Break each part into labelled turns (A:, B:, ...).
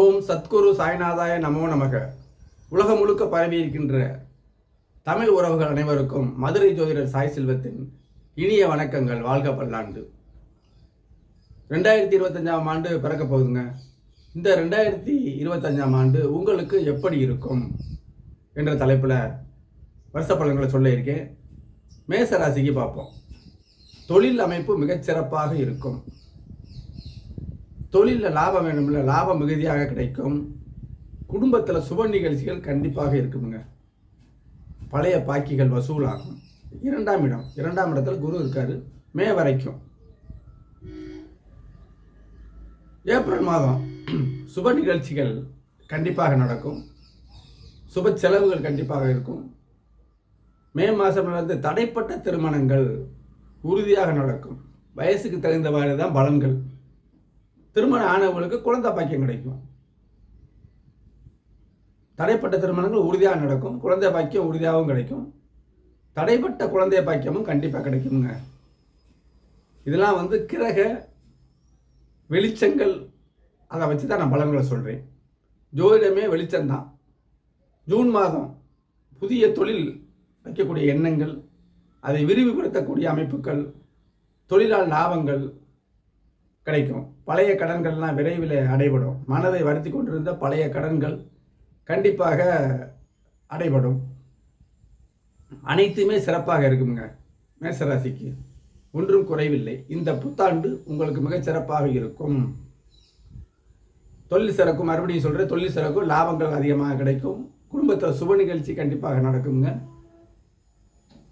A: ஓம் சத்குரு சாய்நாதாய நமோ நமக. உலகம் முழுக்க பரவி இருக்கின்ற தமிழ் உறவுகள் அனைவருக்கும் மதுரை ஜோதிடர் சாய் செல்வத்தின் இனிய வணக்கங்கள். வாழ்க பல்லாண்டு. ரெண்டாயிரத்தி இருபத்தஞ்சாம் ஆண்டு பிறக்க போகுதுங்க. இந்த ரெண்டாயிரத்தி இருபத்தஞ்சாம் ஆண்டு உங்களுக்கு எப்படி இருக்கும் என்ற தலைப்பில் வருஷ பலன்களை சொல்ல இருக்கேன். மேச ராசிக்கு பார்ப்போம். தொழில் அமைப்பு மிகச்சிறப்பாக இருக்கும். தொழிலில் லாபம் வேணும்ல லாபம் மிகுதியாக கிடைக்கும். குடும்பத்தில் சுப நிகழ்ச்சிகள் கண்டிப்பாக இருக்குங்க பழைய பாக்கிகள் வசூலாகும். இரண்டாம் இடம். இரண்டாம் இடத்துல குரு இருக்காரு. மே வரைக்கும். ஏப்ரல் மாதம் சுப நிகழ்ச்சிகள் கண்டிப்பாக நடக்கும். சுப செலவுகள் கண்டிப்பாக இருக்கும். மே மாதம் நடந்து தடைப்பட்ட திருமணங்கள் உறுதியாக நடக்கும். வயசுக்கு தகுந்தவாறு தான் பலன்கள். திருமணம் ஆனவங்களுக்கு குழந்தை பாக்கியம் கிடைக்கும். தடைப்பட்ட திருமணங்கள் உறுதியாக நடக்கும். குழந்தை பாக்கியம் உறுதியாகவும் கிடைக்கும். தடைப்பட்ட குழந்தை பாக்கியமும் கண்டிப்பாக கிடைக்குங்க இதெல்லாம் வந்து கிரக வெளிச்சங்கள் அதை வச்சு தான் நான் பலன்களை சொல்கிறேன் ஜோதிடமே வெளிச்சம்தான். ஜூன் மாதம் புதிய தொழில் வைக்கக்கூடிய எண்ணங்கள் அதை விரிவுபடுத்தக்கூடிய அமைப்புகள் தொழிலால் லாபங்கள் கிடைக்கும். பழைய கடன்கள்லாம் விரைவில் அடைபடும். மனதை வருத்தி கொண்டிருந்த பழைய கடன்கள் கண்டிப்பாக அடைபடும். அனைத்துமே சிறப்பாக இருக்குங்க. மேசராசிக்கு ஒன்றும் குறைவில்லை. இந்த புத்தாண்டு உங்களுக்கு மிகச் சிறப்பாக இருக்கும். தொழில் சிறக்கும். மறுபடியும் சொல்கிற தொழில் சிறக்கும். லாபங்கள் அதிகமாக கிடைக்கும். குடும்பத்தில் சுப நிகழ்ச்சி கண்டிப்பாக நடக்குங்க.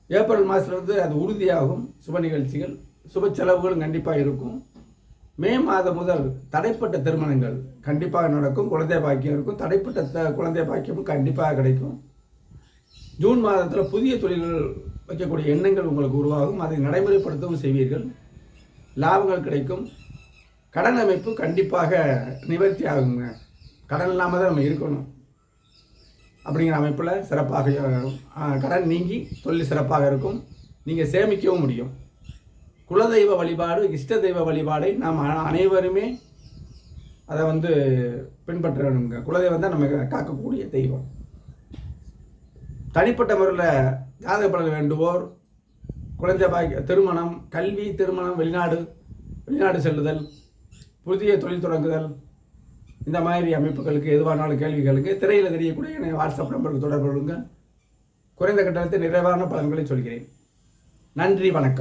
A: ஏப்ரல் மாதத்துலேருந்து அது உறுதியாகும். சுப நிகழ்ச்சிகள் சுப செலவுகளும் கண்டிப்பாக இருக்கும். மே மாதம் முதல் தடைப்பட்ட திருமணங்கள் கண்டிப்பாக நடக்கும் குழந்தை பாக்கியம் இருக்கும். தடைப்பட்ட த குழந்தை பாக்கியமும் கண்டிப்பாக கிடைக்கும். ஜூன் மாதத்தில் புதிய தொழில்கள் வைக்கக்கூடிய எண்ணங்கள் உங்களுக்கு உருவாகும். அதை நடைமுறைப்படுத்தவும் செய்வீர்கள். லாபங்கள் கிடைக்கும். கடன் அமைப்பு கண்டிப்பாக நிவர்த்தி ஆகுங்க. கடன் இல்லாமல் தான் நம்ம இருக்கணும். அப்படிங்கிற அமைப்பில் சிறப்பாக கடன் நீங்கி தொழில் சிறப்பாக இருக்கும். நீங்கள் சேமிக்கவும் முடியும். குலதெய்வ வழிபாடு இஷ்ட தெய்வ வழிபாடை நாம் அனைவருமே அதை வந்து பின்பற்றணுங்க. குலதெய்வம் தான் நம்ம காக்கக்கூடிய தெய்வம். தனிப்பட்ட முறையில் ஜாதக பலன் வேண்டுவோர் குழந்தை பாக்கிய திருமணம் கல்வி திருமணம் வெளிநாடு வெளிநாடு செல்லுதல் புதிய தொழில் தொடங்குதல் இந்த மாதிரி அமைப்புகளுக்கு எதுவானாலும் கேள்விகளுக்கு திரையில் தெரியக்கூடிய வாட்ஸ்அப் நம்பருக்கு தொடர்பு கொள்ளுங்கள் குறைந்த கட்டணத்தில் நிறைவான பலன்களை சொல்கிறேன். நன்றி வணக்கம்.